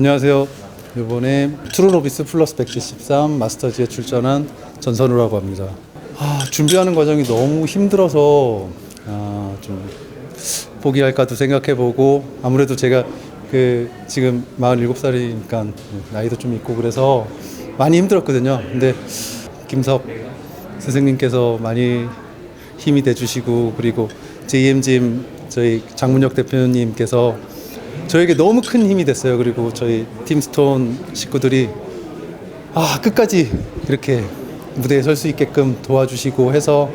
안녕하세요. 이번에 트루노비스 플러스 173 마스터즈에 출전한 전선우라고 합니다. 아, 준비하는 과정이 너무 힘들어서 아, 좀 포기할까도 생각해보고 아무래도 제가 그 지금 47살이니까 나이도 좀 있고 그래서 많이 힘들었거든요. 근데 김석 선생님께서 많이 힘이 돼주시고 그리고 JMGM 저희 장문혁 대표님께서 저에게 너무 큰 힘이 됐어요. 그리고 저희 팀스톤 식구들이 아 끝까지 이렇게 무대에 설 수 있게끔 도와주시고 해서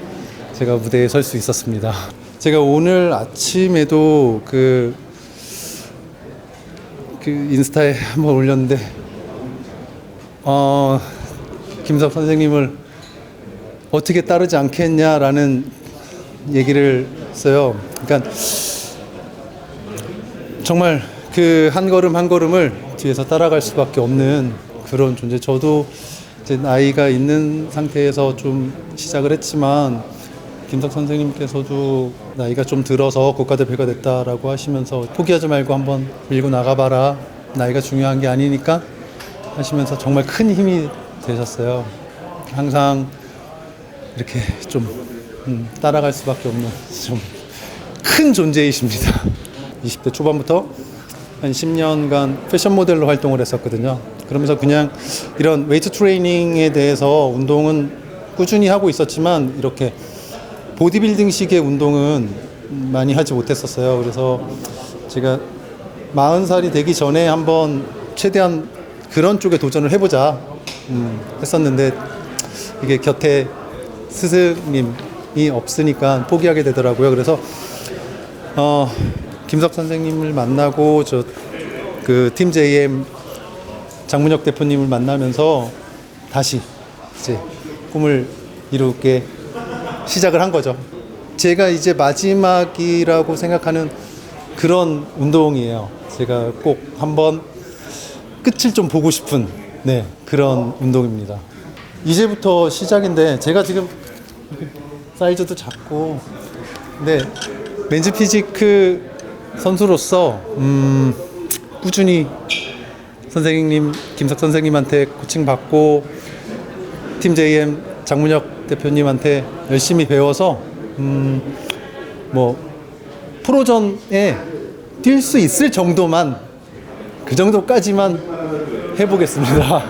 제가 무대에 설 수 있었습니다. 제가 오늘 아침에도 그, 그 인스타에 한번 올렸는데 어, 김석 선생님을 어떻게 따르지 않겠냐라는 얘기를 했어요. 그러니까 정말 그 한 걸음 한 걸음을 뒤에서 따라갈 수밖에 없는 그런 존재. 저도 이제 나이가 있는 상태에서 좀 시작을 했지만 김석 선생님께서도 나이가 좀 들어서 국가대표가 됐다라고 하시면서 포기하지 말고 한번 밀고 나가봐라. 나이가 중요한 게 아니니까 하시면서 정말 큰 힘이 되셨어요. 항상 이렇게 좀 음, 따라갈 수밖에 없는 좀 큰 존재이십니다. 20대 초반부터 한 10년간 패션 모델로 활동을 했었거든요. 그러면서 그냥 이런 웨이트 트레이닝에 대해서 운동은 꾸준히 하고 있었지만 이렇게 보디빌딩식의 운동은 많이 하지 못했었어요. 그래서 제가 40살이 되기 전에 한번 최대한 그런 쪽에 도전을 해보자 음, 했었는데 이게 곁에 스승님이 없으니까 포기하게 되더라고요. 그래서 어, 김석 선생님을 만나고 저 그 팀 JM 장문혁 대표님을 만나면서 다시 이제 꿈을 이루게 시작을 한 거죠. 제가 이제 마지막이라고 생각하는 그런 운동이에요. 제가 꼭 한번 끝을 좀 보고 싶은 네, 그런 운동입니다. 이제부터 시작인데 제가 지금 사이즈도 작고 근데 맨즈 피지크 선수로서 음, 꾸준히 선생님 김석 선생님한테 코칭 받고 팀 JM 장문혁 대표님한테 열심히 배워서 음, 뭐 프로전에 뛸 수 있을 정도만 그 정도까지만 해보겠습니다.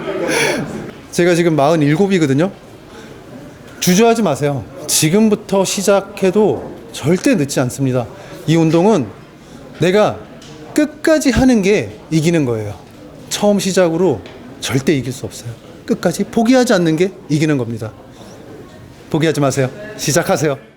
제가 지금 47이거든요. 주저하지 마세요. 지금부터 시작해도 절대 늦지 않습니다. 이 운동은 내가 끝까지 하는 게 이기는 거예요. 처음 시작으로 절대 이길 수 없어요. 끝까지 포기하지 않는 게 이기는 겁니다. 포기하지 마세요. 시작하세요.